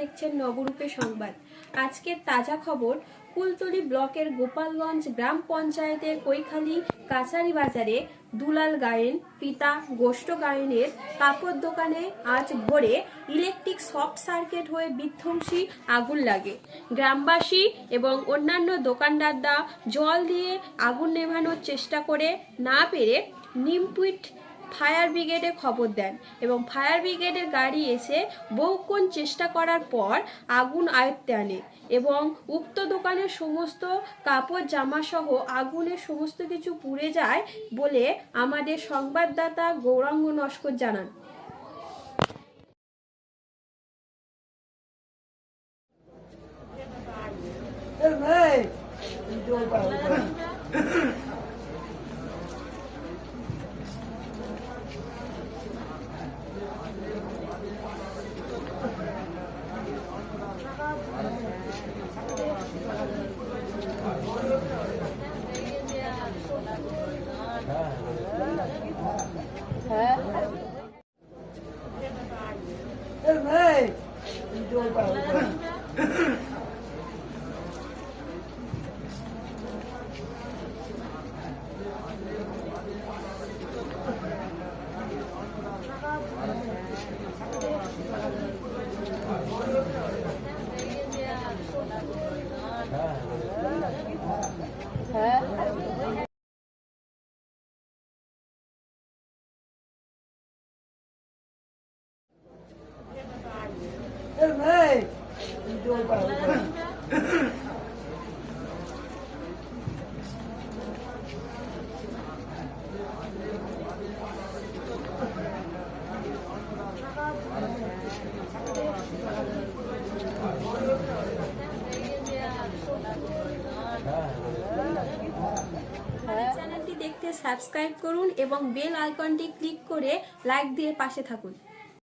দেখছেন নবরূপে সংবাদ। আজকের তাজা খবর, কুলতলি ব্লকের গোপালগঞ্জ গ্রাম পঞ্চায়েতের কৈখালি কাছারি বাজারে দুলাল গায়েন, পিতা গোষ্ঠ গায়েনের কাপড় দোকানে আজ ভোরে ইলেকট্রিক শর্ট সার্কিট হয়ে বিধ্বংসী আগুন লাগে। গ্রামবাসী এবং অন্যান্য দোকানদাররা জল দিয়ে আগুন নেভানোর চেষ্টা করে, না পেরে নিমপুইট ফায়ার ব্রিগেডে খবর দেন এবং ফায়ার ব্রিগেডের গাড়ি এসে বহুক্ষণ চেষ্টা করার পর আগুন আয়ত্তে আনে এবং উক্ত দোকানের সমস্ত কাপড় জামা সহ আগুনের সমস্ত কিছু পুড়ে যায় বলে আমাদের সংবাদদাতা গৌরাঙ্গ নস্কর জানান। Hey, mate! সাবস্ক্রাইব করুন এবং বেল আইকনটি ক্লিক করে লাইক দিয়ে পাশে থাকুন।